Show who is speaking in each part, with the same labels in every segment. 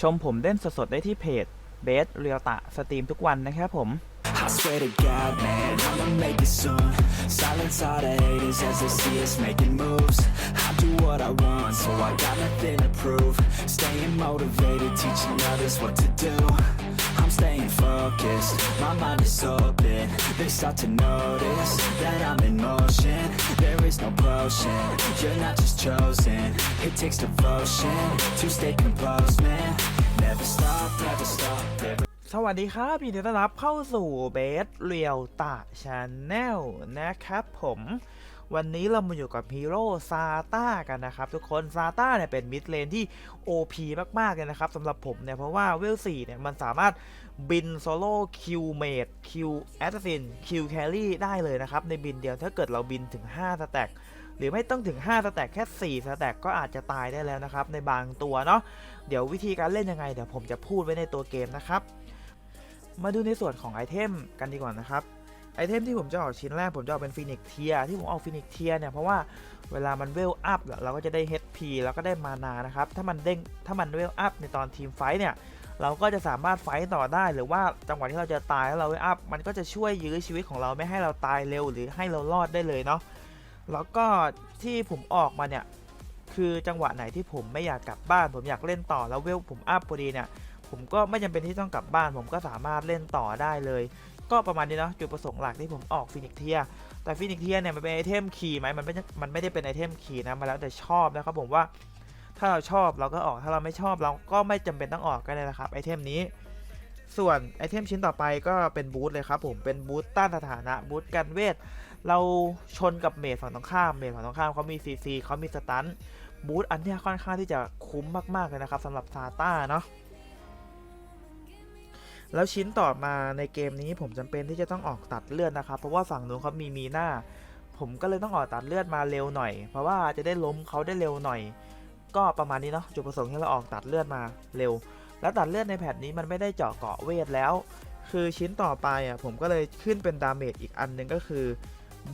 Speaker 1: ชมผมเล่นสดๆได้ที่เพจเบสเรียลตะสตรีมทุกวันนะครับผม
Speaker 2: I swear to God, man, I'ma make it soon. Silence all the haters as they see us making moves. I do what I want, so I got nothing to prove. Staying motivated, teaching others what to do. I'm staying focused, my mind is open. They start to notice that I'm in motion. There is no potion, you're not just chosen. It takes devotion to stay composed, man. Never stop, never stop, never
Speaker 1: สวัสดีครับยินดีต้อนรับเข้าสู่เบสเรียลตะชาแนลนะครับผม วันนี้เรามาอยู่กับฮีโร่ซาต้ากันนะครับทุกคนซาต้าเนี่ยเป็นมิดเลนที่ OP มากๆเลยนะครับสำหรับผมเนี่ยเพราะว่าเวล4เนี่ยมันสามารถบินโซโล่คิวเมดคิวแอสซินคิวแครี่ได้เลยนะครับ ในบินเดียวถ้าเกิดเราบินถึง5สแต็กหรือไม่ต้องถึง5สแต็กแค่ 4สแต็กก็อาจจะตายได้แล้วนะครับ ในบางตัวเนาะเดี๋ยววิธีการเล่นยังไงเดี๋ยวผมจะพูดไว้ในตัวเกมนะครับ มาดูในส่วนของไอเทมกันดีกว่านะครับ ไอเทมที่ผมจะออกชิ้นแรกผมจะออกเป็นฟินิกเทียที่ผมออกฟินิกเทียเนี่ยเพราะว่าเวลามันเวลอัพเราก็จะได้ HP แล้วก็ได้มานานะครับถ้ามันเด้งถ้ามันเวลอัพในตอนทีมไฟท์เนี่ยเราก็จะสามารถไฟท์ต่อได้หรือว่าจังหวะที่เราจะตายแล้วเราเวลอัพมันก็จะช่วยยื้อชีวิตของเราไม่ให้เราตายเร็วหรือให้เรารอดได้เลยเนาะแล้วก็ที่ผมออกมาเนี่ยคือจังหวะไหนที่ผมไม่อยากกลับบ้าน ผมอยากเล่นต่อแล้วเวลผมอัพพอดีเนี่ยผมก็ไม่จำเป็นที่ต้องกลับบ้าน ผมก็สามารถเล่นต่อได้เลย ก็ประมาณนี้เนาะจุดประสงค์หลักที่ผมออกฟินิกเทียแต่ฟินิกเทียเนี่ยมันเป็นไอเทมคีย์ไหมมันไม่มันไม่ได้เป็นไอเทมคีย์นะมาแล้วแต่ชอบนะครับผมว่าถ้าเราชอบเราก็ออกถ้าเราไม่ชอบเราก็ไม่จำเป็นต้องออกก็ได้นะครับไอเทมนี้ ส่วนไอเทมชิ้นต่อไปก็เป็นบูทเลยครับผมเป็นบูทต้านสถานะบูทกันเวทเราชนกับเมทฝั่งตรงข้ามเมทฝั่งตรงข้ามเขามีซีซีเขามีสตันบูทอันนี้ค่อนข้างที่จะคุ้มมากๆเลยนะครับสำหรับซาต้าเนาะ แล้วชิ้นต่อมาในเกมนี้ผมจำเป็นที่จะต้องออกตัดเลือดนะครับ เพราะว่าฝั่งนู้นเขามีมีหน้า ผมก็เลยต้องออกตัดเลือดมาเร็วหน่อย เพราะว่าจะได้ล้มเขาได้เร็วหน่อย ก็ประมาณนี้เนาะจุดประสงค์ที่เราออกตัดเลือดมาเร็ว แล้วตัดเลือดในแพทนี้มันไม่ได้เจาะเกาะเวทแล้ว คือชิ้นต่อไปอะผมก็เลยขึ้นเป็นดาเมจอีกอันหนึ่งก็คือ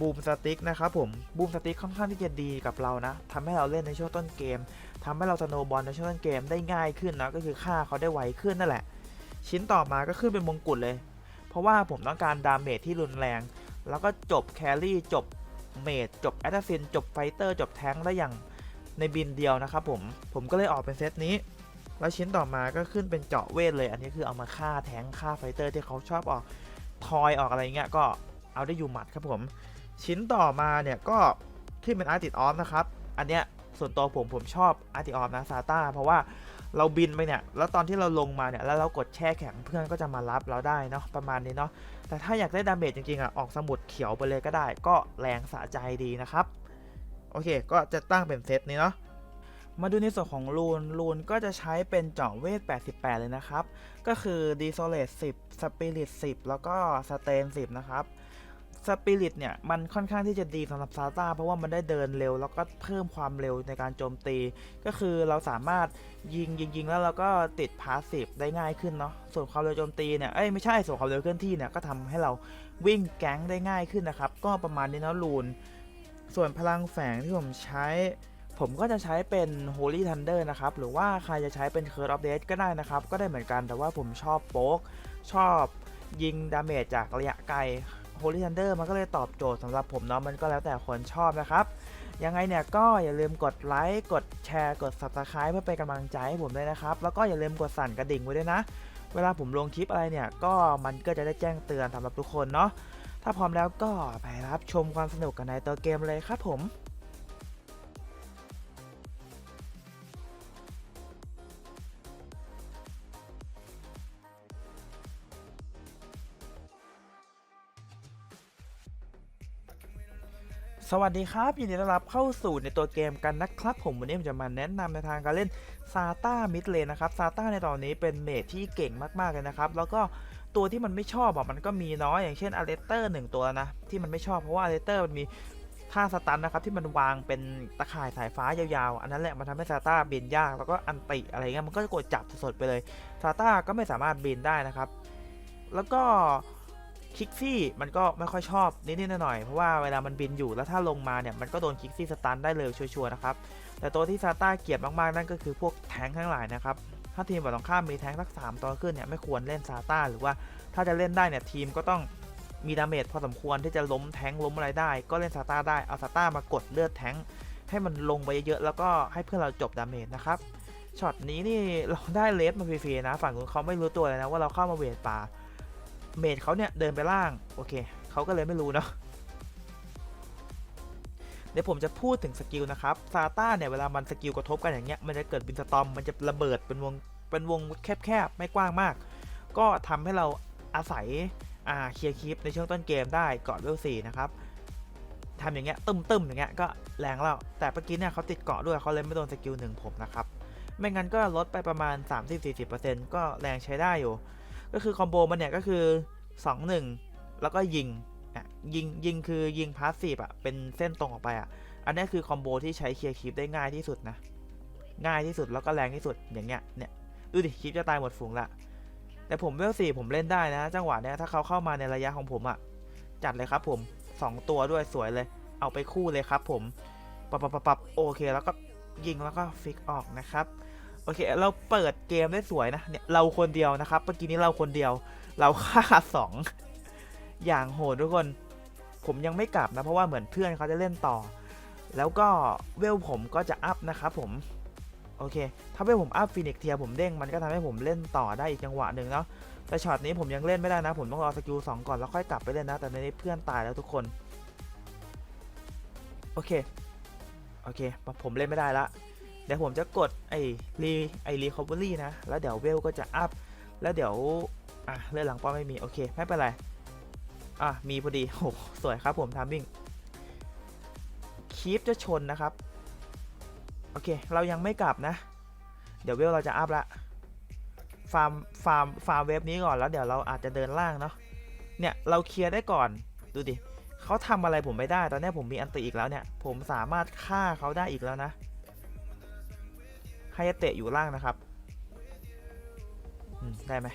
Speaker 1: บูมสติ๊กนะครับผมบูมสติ๊กค่อนข้างที่จะดีกับเรานะทำให้เราเล่นในช่วงต้นเกมทำให้เราสโนบอลในช่วงต้นเกมได้ง่ายขึ้นนะก็คือฆ่าเขาได้ไวขึ้นนั่นแหละ ชิ้นต่อมาก็ขึ้นเป็นมงกุฎเลย เพราะว่าผมต้องการดาเมจที่รุนแรง แล้วก็จบแครี่จบเมจจบแอตซินจบไฟเตอร์จบแท้งได้อย่างในบินเดียวนะครับผม ผมก็เลยออกเป็นเซตนี้ แล้วชิ้นต่อมาก็ขึ้นเป็นเจาะเวทเลย อันนี้คือเอามาฆ่าแท้งฆ่าไฟเตอร์ที่เขาชอบออกทอยออกอะไรเงี้ยก็เอาได้อยู่หมัดครับผม ชิ้นต่อมาเนี่ยก็ขึ้นเป็นอาร์ติออฟนะครับ อันเนี้ยส่วนตัวผมผมชอบอาร์ติออฟนะซาต้าเพราะว่า เราบินไปเนี่ย แล้วตอนที่เราลงมาเนี่ย แล้วเรากดแช่แข็งเพื่อนก็จะมารับเราได้เนาะ ประมาณนี้เนาะ แต่ถ้าอยากได้ดาเมจจริงๆอะ ออกสมุดเขียวไปเลยก็ได้ ก็แรงสะใจดีนะครับ โอเค ก็จะตั้งเป็นเซตนี้เนาะ มาดูในส่วนของรูน รูนก็จะใช้เป็นเจาะเวท 88 เลยนะครับ ก็คือ d e s o l a t e 10 Spirit 10 แล้วก็ Stain 10 นะครับ สปิริตเนี่ยมันค่อนข้างที่จะดีสำหรับซาต้าเพราะว่ามันได้เดินเร็ว แล้วก็เพิ่มความเร็วในการโจมตี ก็คือเราสามารถยิงยิงยิงแล้วเราก็ติดพาสซีฟได้ง่ายขึ้นเนาะส่วนความเร็วโจมตีเนี่ยเอ้ยไม่ใช่ส่วนความเร็วเคลื่อนที่เนี่ยก็ทำให้เราวิ่งแก๊งได้ง่ายขึ้นนะครับ ก็ประมาณนี้เนาะลูน ส่วนพลังแฝงที่ผมใช้ ผมก็จะใช้เป็น Holy Thunder นะครับ หรือว่าใครจะใช้เป็น Curse of Death ก็ได้นะครับ ก็ได้เหมือนกันแต่ว่าผมชอบโป๊กชอบยิงดาเมจจากระยะไกล Holy Thunder มันก็เลยตอบโจทย์สำหรับผมเนาะมันก็แล้วแต่คนชอบนะครับ ยังไงเนี่ยก็อย่าลืมกดไลค์กดแชร์กด Subscribe เพื่อเป็นกำลังใจให้ผมด้วยนะครับ แล้วก็อย่าลืมกดสั่นกระดิ่งไว้ด้วยนะ เวลาผมลงคลิปอะไรเนี่ยก็มันก็จะได้แจ้งเตือนสำหรับทุกคนเนาะถ้าพร้อมแล้วก็ไปรับชมความสนุกกันในตัวเกมเลยครับผม สวัสดีครับ ยินดีต้อนรับเข้าสู่ในตัวเกมกันนะครับ ผมวันนี้ผมจะมาแนะนำในทางการเล่นซาต้ามิดเลนนะครับซาต้าในตอนนี้เป็นเมทที่เก่งมากๆเลยนะครับ แล้วก็ตัวที่มันไม่ชอบอะมันก็มีน้อยอย่างเช่นอาร์เรเตอร์หนึ่งตัวนะ ที่มันไม่ชอบเพราะว่าอาร์เรเตอร์มันมีท่าสตันนะครับที่มันวางเป็นตะข่ายสายฟ้ายาวๆ อันนั้นแหละมันทำให้ซาต้าบินยากแล้วก็อันติอะไรเงี้ยมันก็จะกดจับสดๆไปเลยซาต้าก็ไม่สามารถบินได้นะครับ แล้วก็ คิกซี่มันก็ไม่ค่อยชอบนิดๆหน่อยๆเพราะว่าเวลามันบินอยู่แล้วถ้าลงมาเนี่ยมันก็โดนคิกซี่สตันได้เลยชัวร์ๆนะครับแต่ตัวที่ซาต้าเกลียดมากๆนั่นก็คือพวกแทงทั้งหลายนะครับถ้าทีมฝั่งตรงข้ามมีแทงสักสามตัวขึ้นเนี่ยไม่ควรเล่นซาต้าหรือว่าถ้าจะเล่นได้เนี่ยทีมก็ต้องมีดาเมจพอสมควรที่จะล้มแทงล้มอะไรได้ ก็เล่นซาต้าได้เอาซาต้ามากดเลือดแทงให้มันลงไปเยอะๆแล้วก็ให้เพื่อนเราจบดาเมจนะครับช็อตนี้นี่เราได้เลสมาฟรีๆนะ ฝั่งนู้นเขาไม่รู้ตัวเลยนะว่าเราเข้ามาเวทป่า เมจเขาเนี่ยเดินไปล่าง โอเคเขาก็เลยไม่รู้เนาะเดี๋ยวผมจะพูดถึงสกิลนะครับซาต้าเนี่ยเวลามันสกิลกระทบกันอย่างเงี้ยมันจะเกิดบินสตอมมันจะระเบิดเป็นวงเป็นวงแคบๆไม่กว้างมาก ก็ทำให้เราอาศัยอ่าเคลียร์คลิปในช่วงต้นเกมได้เกาะเวลสี่นะครับทำอย่างเงี้ยตึมๆอย่างเงี้ยก็แรงแล้วแต่เมื่อกี้เนี่ยเขาติดเกาะด้วยเขาเลยไม่โดนสกิลหนึ่งผมนะครับไม่งั้นก็ลดไปประมาณ 30-40%ก็แรงใช้ได้อยู่ ก็คือคอมโบมันเนี่ยก็คือ2-1 แล้วก็ยิงอะยิงยิงคือยิงพาสซีฟอะเป็นเส้นตรงออกไปอะอันนี้คือคอมโบที่ใช้เคลียร์คลิปได้ง่ายที่สุดนะง่ายที่สุดแล้วก็แรงที่สุดอย่างเงี้ยเนี่ยดูดิคลิปจะตายหมดฝูงละแต่ผมเวลสี่ผมเล่นได้นะ จังหวะเนี้ยถ้าเขาเข้ามาในระยะของผมอะจัดเลยครับผม 2 ตัวด้วยสวยเลย เอาไปคู่เลยครับผมปับปับปับปับโอเคแล้วก็ยิงแล้วก็ฟิกออกนะครับ โอเค เราเปิดเกมได้สวยนะเนี่ยเราคนเดียวนะครับเมื่อกี้นี้เราคนเดียว เราฆ่าสองอย่างโหดทุกคน ผมยังไม่กลับนะเพราะว่าเหมือนเพื่อนเขาจะเล่นต่อ แล้วก็เวลผมก็จะอัพนะครับผมโอเค ถ้าเวลผมอัพฟินิกเทียผมเด้งมันก็ทำให้ผมเล่นต่อได้อีกจังหวะหนึ่งเนาะแต่ช็อตนี้ผมยังเล่นไม่ได้นะ ผมต้องรอสกิลสองก่อนแล้วค่อยกลับไปเล่นนะ แต่ในนี้เพื่อนตายแล้วทุกคน โอเค โอเค ผมเล่นไม่ได้ละ ดี๋ยวผมจะกดไอ้รีไอ้รีคอเวอรี่นะ แล้วเดี๋ยวเวลก็จะอัพ แล้วเดี๋ยว อะเลือดหลังป้อมไม่มี โอเค ไม่เป็นไร อะ มีพอดีโหสวยครับผมทามมิ่งคีปจะชนนะครับ โอเค เรายังไม่กลับนะ เดี๋ยวเวลเราจะอัพละ ฟาร์ม ฟาร์ม ฟาร์มเว็บนี้ก่อน แล้วเดี๋ยวเราอาจจะเดินล่างเนาะ เนี่ย เราเคลียร์ได้ก่อน ดูดิเขาทำอะไรผมไม่ได้ ตอนนี้ผมมีอันติอีกแล้วเนี่ย ผมสามารถฆ่าเขาได้อีกแล้วนะ ไฮยาเตะอยู่ล่างนะครับได้ไหม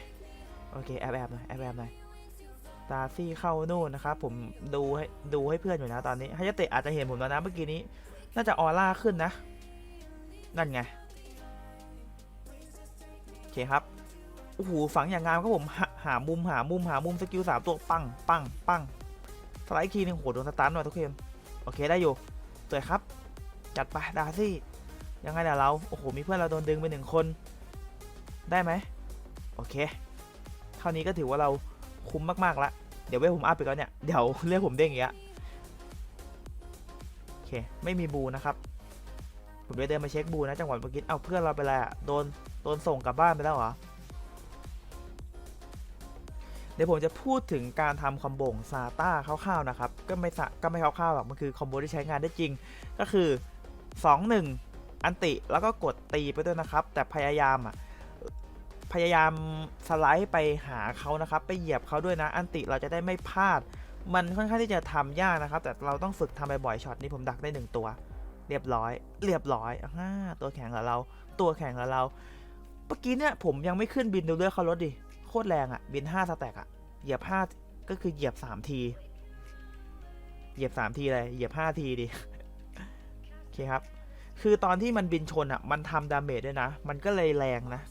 Speaker 1: โอเคแอบแอบหน่อยแอบแอบหน่อยตาซี่เข้านู่นนะครับผมดูให้ดูให้เพื่อนอยู่นะตอนนี้ฮายาเตะอาจจะเห็นผมแล้วนะเมื่อกี้นี้ น่าจะออร่าขึ้นนะ นั่นไงโอเคครับโอ้โหฝังอย่างงามครับผมหาหามุมหามุมหามุมสกิลสามตัวปังปังปังสไลด์คีนึงโหโดนสตันว่ะทุกคนโอเคได้อยู่สวยครับ จัดไปดาซี่ ยังไงเดี๋ยวเรา โอ้โห มีเพื่อนเราโดนดึงไปหนึ่งคน ได้ไหม โอเค เท่านี้ก็ถือว่าเราคุ้มมากๆละ เดี๋ยวเว้ผมอัพไปแล้วเนี่ย เดี๋ยวเรียกผมเด้งอย่างเงี้ยโอเค ไม่มีบูนะครับ ผมเลยเดินมาเช็คบูนะจังหวะเมื่อกี้ เอ้าเพื่อนเราไปแล้วโดน โดนส่งกลับบ้านไปแล้วเหรอ เดี๋ยวผมจะพูดถึงการทำคอมโบงซาต้าคร่าวๆนะครับ ก็ไม่ก็ไม่คร่าวๆหรอก มันคือคอมโบที่ใช้งานได้จริง ก็คือ 2-1 อันติแล้วก็กดตีไปด้วยนะครับ แต่พยายามอะพยายามสไลด์ไปหาเขานะครับ ไปเหยียบเขาด้วยนะ อันติเราจะได้ไม่พลาด มันค่อนข้างที่จะทำยากนะครับ แต่เราต้องฝึกทำบ่อยๆช็อตนี้ผมดักได้หนึ่งตัว เรียบร้อย เรียบร้อยอ่าตัวแข็งกับเรา ตัวแข็งกับเราเมื่อกี้เนี่ยผมยังไม่ขึ้นบินดูเลือดเขาลดดิโคตรแรงอะ่ะ บิน 5 สแต็กอะ่ะ เหยียบ 5 ก็คือเหยียบ 3 ที เหยียบ 3 ทีเลยเหยียบ 5 ทีดิโอเคครับ คือตอนที่มันบินชนอะ มันทำดาเมจด้วยนะ มันก็เลยแรงนะ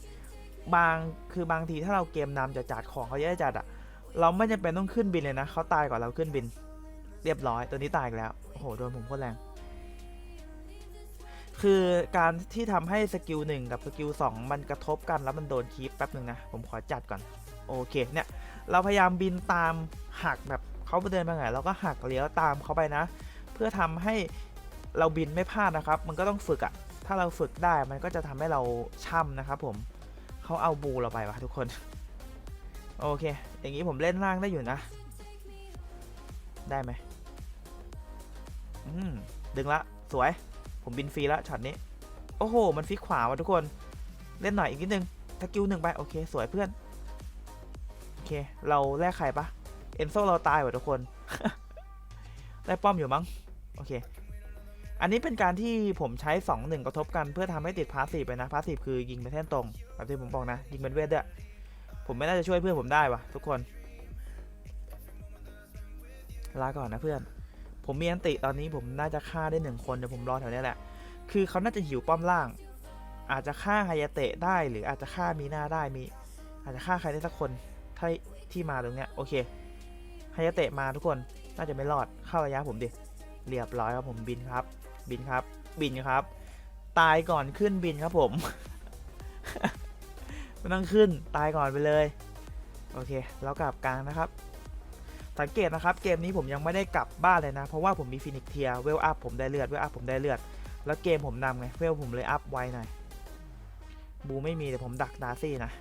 Speaker 1: บาง คือบางทีถ้าเราเกมนำจะจัดของเขาเยอะจัดอะ เราไม่จำเป็นต้องขึ้นบินเลยนะ เขาตายก่อนเราขึ้นบิน เรียบร้อย ตัวนี้ตายอีกแล้ว โอ้โห โดนผมโคตรแรง คือการที่ทำให้สกิลหนึ่งกับสกิลสองมันกระทบกันแล้วมันโดนคีปแป๊บหนึ่งนะ ผมขอจัดก่อน โอเค เนี่ย เราพยายามบินตามหักแบบเขาไปเดินมาไงเราก็หักเลี้ยวตามเขาไปนะ เพื่อทำให้ เราบินไม่พลาดนะครับ มันก็ต้องฝึกอะถ้าเราฝึกได้มันก็จะทำให้เราช่ำนะครับผมเขาเอาบูเราไปวะทุกคน โอเค อย่างนี้ผมเล่นล่างได้อยู่นะ ได้ไหมอืมดึงละ สวย ผมบินฟรีละช็อตนี้ โอ้โห มันฟิกขวาวะทุกคน เล่นหน่อยอีกนิดนึงสกิลหนึ่งไปโอเค สวยเพื่อน โอเค เราแลกใครปะเอนโซเราตายวะทุกคน ได้ป้อมอยู่มั้ง โอเค อันนี้เป็นการที่ผมใช้ 2 1 กระทบกันเพื่อทำให้ติดพาสซีฟไปนะพาสซีฟคือยิงไปแท่นตรงแบบที่ผมบอกนะ ยิงเป็นเวทด้วย ผมไม่น่าจะช่วยเพื่อนผมได้วะทุกคน ลาก่อนนะเพื่อน ผมมีอันติตอนนี้ผมน่าจะฆ่าได้หนึ่งคนเดี๋ยวผมรอแถวนี้แหละ คือเขาน่าจะหิวป้อมล่าง อาจจะฆ่าไฮยาเตะได้หรืออาจจะฆ่ามีหน้าได้มี อาจจะฆ่าใครได้สักคนถ้าที่มาตรงเนี้ยโอเคไฮยาเตะมาทุกคนน่าจะไม่รอดเข้าระยะผมดิ เรียบร้อยครับผมบินครับ บินครับ บินครับ ตายก่อนขึ้นบินครับผมไม่ต้องขึ้นตายก่อนไปเลย โอเคแล้วกลับกลางนะครับ สังเกตนะครับ เกมนี้ผมยังไม่ได้กลับบ้านเลยนะ เพราะว่าผมมีฟินิกเทียเวลอัพผมได้เลือดเวลอัพผมได้เลือด แล้วเกมผมนำไงเวลผมเลยอัพไวหน่อยบูไม่มีแต่ผมดักดาซี่นะ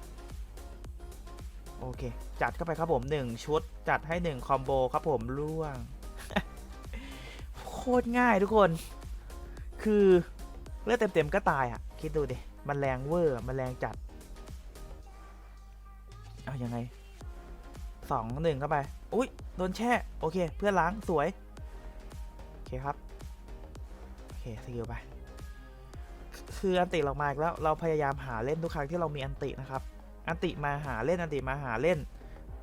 Speaker 1: โอเค จัดเข้าไปครับผม 1 ชุด จัดให้ 1 คอมโบครับผมล่วง ตรง่ายทุกคน คือเลือดเต็มๆก็ตายอะ คิดดูดิ มันแรงเวอร์ มันแรงจัด เอายังไงสองหนึ่งเข้าไป อุ้ยโดนแช่ โอเค เพื่อนล้างสวย โอเคครับ โอเคสกิลไป คืออันติเรามาอีกแล้ว เราพยายามหาเล่นทุกครั้งที่เรามีอันตินะครับ อันติมาหาเล่น อันติมาหาเล่น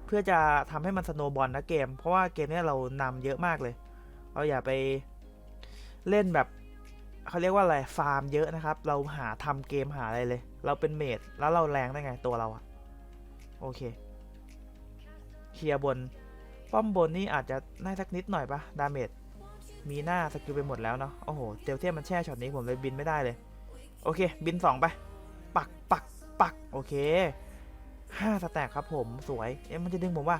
Speaker 1: เพื่อจะทำให้มันสโนบอลนะเกม เพราะว่าเกมนี้เรานำเยอะมากเลย เราอย่าไป เล่นแบบเขาเรียกว่าอะไรฟาร์มเยอะนะครับ เราหาทำเกมหาอะไรเลย เราเป็นเมดแล้วเราแรงได้ไงตัวเราอะโอเคเคลียร์บน ป้อมบนนี่อาจจะได้สักนิดหน่อยปะดาเมจมีหน้าสกิลไปหมดแล้วเนาะโอ้โหเตียวเทียมมันแช่ช็อตนี้ผมเลยบินไม่ได้เลย โอเค บิน 2 ไป ปักปักปักโอเคห้าสแต็กครับผมสวยเอ๊ะมันจะดึงผมว่า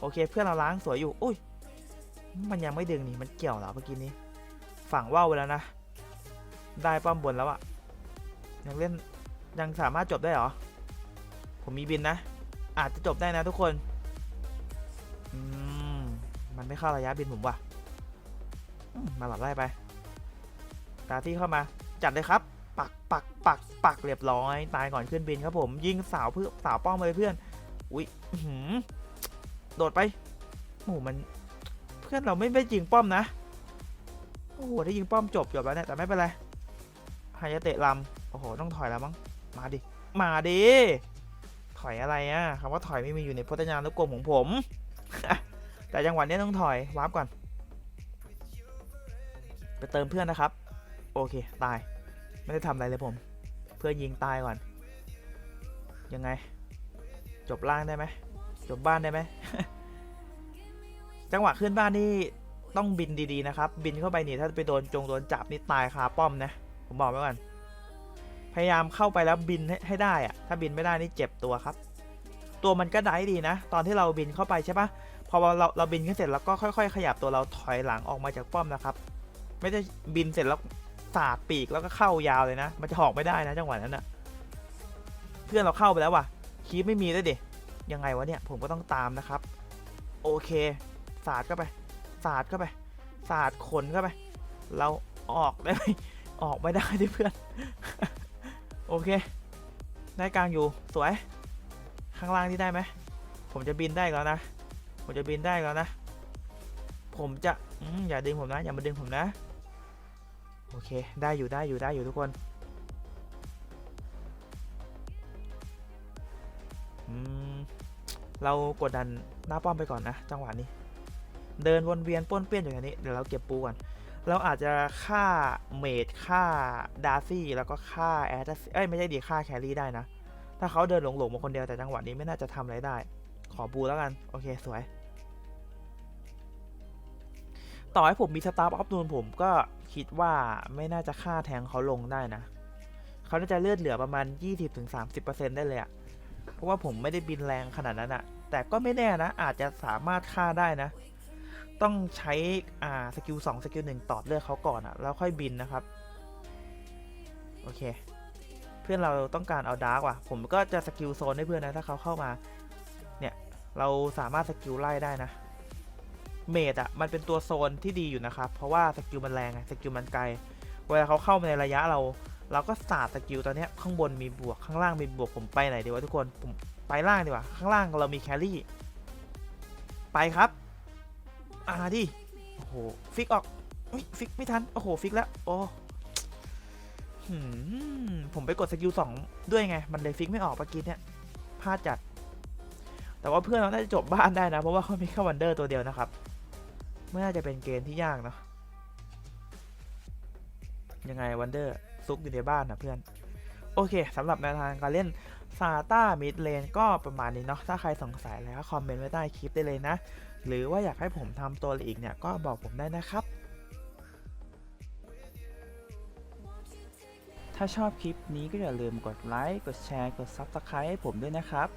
Speaker 1: โอเค เพื่อนเราล้างสวยอยู่ อุ้ย มันยังไม่ดึงนี่มันเกี่ยวเหรอเมื่อกี้นี้ ฝั่งว่าวไปแล้วนะ ได้ป้อมบนแล้วอะยังเล่นยังสามารถจบได้เหรอ ผมมีบินนะ อาจจะจบได้นะทุกคน อืม มันไม่เข้าระยะบินผมว่ะมมาหลับไล่ไป ตาที่เข้ามา จัดเลยครับ ปักปักปักปักเรียบร้อย ตายก่อนขึ้นบินครับผม ยิงสาวเพื่อสาวป้อมเลยเพื่อน อุ๊ยหือโดดไปโอ้มัน เพื่อนเราไม่ได้ยิงป้อมนะ โอ้โหได้ยิงป้อมจบจบแล้วเนี่ยแต่ไม่เป็นไรฮายาเตะลำโอ้โหต้องถอยแล้วมั้งมาดิมาดิถอยอะไรอะคำว่าถอยไม่มีอยู่ในพจนานุกรมของผม แต่จังหวะนี้ต้องถอยวาร์ปก่อน ไปเติมเพื่อนนะครับ โอเคตายไม่ได้ทำอะไรเลยผม เพื่อนยิงตายก่อน ยังไง จบล่างได้ไหมจบบ้านได้ไหมจังหวะขึ้นบ้านนี่ ต้องบินดีๆนะครับ บินเข้าไปนี่ถ้าไปโดนจงโดนจับนี่ตายคาป้อมนะ ผมบอกไว้ก่อน พยายามเข้าไปแล้วบินให้ได้อะถ้าบินไม่ได้นี่เจ็บตัวครับ ตัวมันก็ได้ดีนะ ตอนที่เราบินเข้าไปใช่ปะพอเราเราบินขึ้นเสร็จแล้วก็ค่อยๆ ขยับตัวเราถอยหลังออกมาจากป้อมนะครับ ไม่ได้บินเสร็จแล้วสาดปีกแล้วก็เข้ายาวเลยนะ มันจะออกไม่ได้นะจังหวะนั้นนะเพื่อนเราเข้าไปแล้วว่ะคีปไม่มีด้วยดิยังไงวะเนี่ยผมก็ต้องตามนะครับ โอเค สาดเข้าไป สาดเข้าไป สาดขนเข้าไป เราออกได้ไหมออกไม่ได้ดิเพื่อน โอเค ได้กลางอยู่ สวย ข้างล่างที่ได้ไหม ผมจะบินได้แล้วนะ ผมจะบินได้แล้วนะ ผมจะอือย่าดึงผมนะ อย่ามาดึงผมนะ โอเค ได้อยู่ ได้อยู่ ได้อยู่ทุกคนอืมเรากดดันหน้าป้อมไปก่อนนะ จังหวะนี้ เดินวนเวียนป้วนเปี้ยนอยู่อย่างนี้ เดี๋ยวเราเก็บปูก่อนเราอาจจะฆ่าเมดฆ่าดาร์ซี่แล้วก็ฆ่าแอดเอ้ยไม่ใช่ดีฆ่าแครี่ได้นะ ถ้าเขาเดินหลงๆมาคนเดียวแต่จังหวะนี้ไม่น่าจะทำอะไรได้ ขอบูแล้วกัน โอเคสวย ต่อให้ผมมีสตาร์ฟออฟนูนผมก็คิดว่าไม่น่าจะฆ่าแทงเขาลงได้นะ เขาน่าจะเลือดเหลือประมาณ 20-30%ได้เลยอะเพราะว่าผมไม่ได้บินแรงขนาดนั้นอะแต่ก็ไม่แน่นะ อาจจะสามารถฆ่าได้นะ ต้องใช้อ่าสกิล2สกิล1ตอดเลือดเขาก่อนอะแล้วค่อยบินนะครับ โอเค เพื่อนเราต้องการเอาดาร์กว่ะ ผมก็จะสกิลโซนให้เพื่อนนะถ้าเขาเข้ามา เนี่ย เราสามารถสกิลไล่ได้นะ เมดอะมันเป็นตัวโซนที่ดีอยู่นะครับ เพราะว่าสกิลมันแรงสกิลมันไกล เวลาเขาเข้ามาในระยะเรา เราก็สาดสกิลตอนนี้ข้างบนมีบวกข้างล่างมีบวกผมไปไหนดีวะทุกคน ผมไปล่างดีกว่า ข้างล่างเรามีแครี่ ไปครับ อ่าดิโอ้โหฟิกออกอุ๊ยฟิกไม่ทัน โอ้โห ฟิกแล้วโอ้ผมไปกดสกิลสองด้วยไง มันเลยฟิกไม่ออกเมื่อกี้เนี่ยพลาดจัด แต่ว่าเพื่อนเราน่าจะจบบ้านได้นะ เพราะว่าเขามีแค่วันเดอร์ตัวเดียวนะครับ ไม่น่าจะเป็นเกมที่ยากเนาะยังไงวันเดอร์ซุกอยู่ในบ้านนะเพื่อน โอเคสำหรับแนวทางการเล่นซาต้ามิดเลนก็ประมาณนี้เนาะถ้าใครสงสัยแล้วคอมเมนต์ไว้ใต้คลิปได้เลยนะ หรือว่าอยากให้ผมทำตัวอะไรอีกเนี่ยก็บอกผมได้นะครับ ถ้าชอบคลิปนี้ก็อย่าลืมกดไลค์กดแชร์กด Subscribe ให้ผมด้วยนะครับ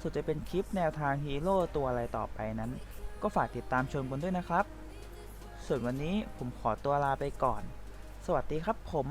Speaker 1: ส่วนจะเป็นคลิปแนวทางฮีโร่ตัวอะไรต่อไปนั้น ก็ฝากติดตามชมกันด้วยนะครับ ส่วนวันนี้ผมขอตัวลาไปก่อน สวัสดีครับผม